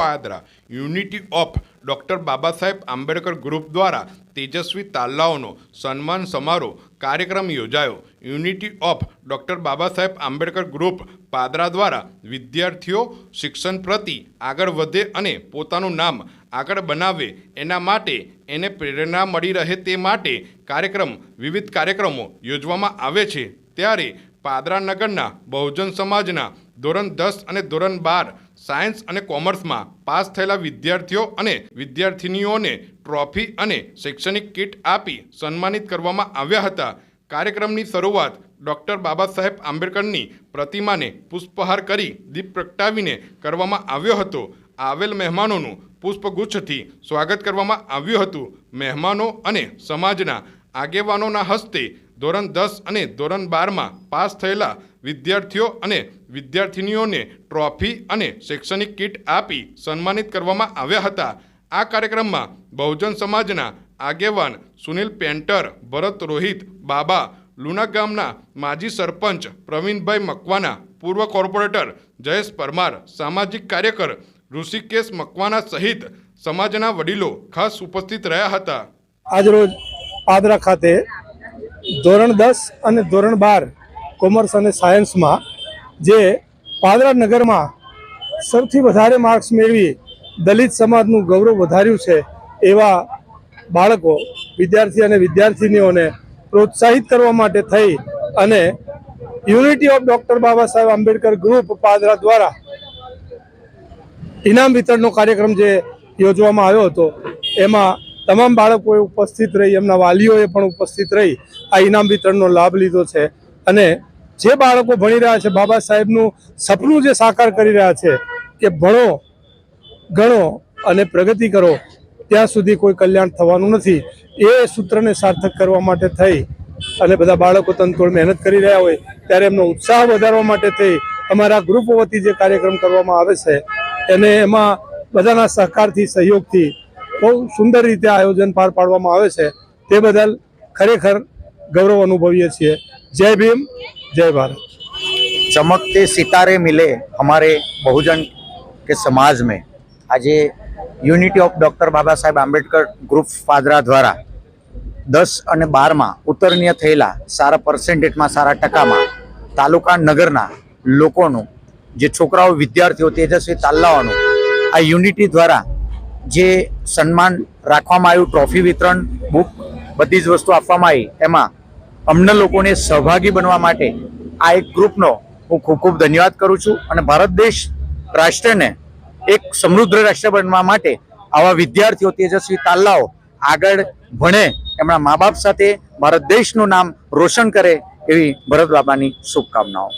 Padra unity of doctor Baba Saheb Ambedkar group દ્વારા તેજસ્વી તાલ્લાઓનો સન્માન સમારોહ કાર્યક્રમ યોજાયો. Unity of doctor Baba Saheb Ambedkar group Padra દ્વારા વિદ્યાર્થીઓ શિક્ષણ પ્રતિ આગળ વધે અને પોતાનું નામ આગળ બનાવે, એના માટે એને પ્રેરણા મળી રહે તે માટે કાર્યક્રમ, વિવિધ કાર્યક્રમો યોજવામાં આવે છે. ત્યારે પાદરા નગરના બહુજન સમાજના ધોરણ દસ અને ધોરણ બાર સાયન્સ અને કોમર્સમાં પાસ થયેલા વિદ્યાર્થીઓ અને વિદ્યાર્થિનીઓને ટ્રોફી અને શૈક્ષણિક કીટ આપી સન્માનિત કરવામાં આવ્યા હતા. કાર્યક્રમની શરૂઆત ડૉક્ટર બાબા સાહેબ આંબેડકરની પ્રતિમાને પુષ્પહાર કરી દીપ પ્રગટાવીને કરવામાં આવ્યો હતો. આવેલ મહેમાનોનું પુષ્પગુચ્છથી સ્વાગત કરવામાં આવ્યું હતું. મહેમાનો અને સમાજના આગેવાનોના હસ્તે ધોરણ દસ અને ધોરણ બારમાં પાસ થયેલા વિદ્યાર્થીઓ અને વિદ્યાર્થિનીઓને ટ્રોફી અને શૈક્ષણિક કીટ આપી સન્માનિત કરવામાં આવ્યા હતા. આ કાર્યક્રમમાં બહુજન સમાજના આગેવાન સુનિલ પેન્ટર, ભરત રોહિત, બાબા લુણા ગામના માજી સરપંચ પ્રવીણભાઈ મકવાના, પૂર્વ કોર્પોરેટર જયેશ પરમાર, સામાજિક કાર્યકર ઋષિકેશ મકવાના સહિત સમાજના વડીલો ખાસ ઉપસ્થિત રહ્યા હતા. આજરોજ પાદરા ખાતે ધોરણ દસ અને ધોરણ બાર કોમર્સ અને સાયન્સમાં જે પાદરા નગરમાં સૌથી વધારે માર્ક્સ મેળવી દલિત સમાજનું ગૌરવ વધાર્યું છે એવા બાળકો, વિદ્યાર્થી અને વિદ્યાર્થિનીઓને પ્રોત્સાહિત કરવા માટે થઈ અને unity of doctor Baba Saheb Ambedkar group Padra દ્વારા ઇનામ વિતરણનો કાર્યક્રમ જે યોજવામાં આવ્યો હતો, એમાં તમામ બાળકોએ ઉપસ્થિત રહી, એમના વાલીઓએ પણ ઉપસ્થિત રહી આ ઇનામ વિતરણનો લાભ લીધો છે અને જે બાળકો ભણી રહ્યા છે, બાબા સાહેબનું સપનું જે સાકાર કરી રહ્યા છે કે ભણો, ગણો અને પ્રગતિ કરો, ત્યાં સુધી કોઈ કલ્યાણ થવાનું નથી. એ સૂત્રને સાર્થક કરવા માટે થઈ અને બધા બાળકો તનતોડ મહેનત કરી રહ્યા હોય, ત્યારે એમનો ઉત્સાહ વધારવા માટે થઈ. અમારા ગ્રુપ વતી જે કાર્યક્રમ કરવામાં આવે છે, એને એમાં બધાના સહકારથી, સહયોગથી બહુ સુંદર રીતે આયોજન પાર પાડવામાં આવે છે. તે બદલ ખરેખર ગૌરવ અનુભવીએ છીએ. જય ભીમ. જય ભારત चमकते सितारे मिले हमारे बहुजन के समाज में આજે unity of doctor Baba Saheb Ambedkar group Padra દ્વારા દસ અને બારમાં ઉત્તરણીય થયેલા સારા પર્સન્ટેજમાં સારા ટકામાં તાલુકા નગરના લોકોનું જે છોકરાઓ વિદ્યાર્થીઓ તેજસ્વી તાલ્લાઓનું આ યુનિટી દ્વારા જે સન્માન રાખવામાં આવ્યું ટ્રોફી વિતરણ બુક બધી જ વસ્તુ આપવામાં આવી એમાં અમને લોકોને સહભાગી બનવા માટે આ એક ગ્રુપનો હું ખૂબ ખૂબ ધન્યવાદ કરું છું અને ભારત દેશ રાષ્ટ્રને એક સમૃદ્ધ રાષ્ટ્ર બનવા માટે આવા વિદ્યાર્થીઓ તેજસ્વી તાલ્લાઓ આગળ ભણે એમના મા બાપ સાથે ભારત દેશનું નામ રોશન કરે એવી ભરત બાબાની શુભકામનાઓ.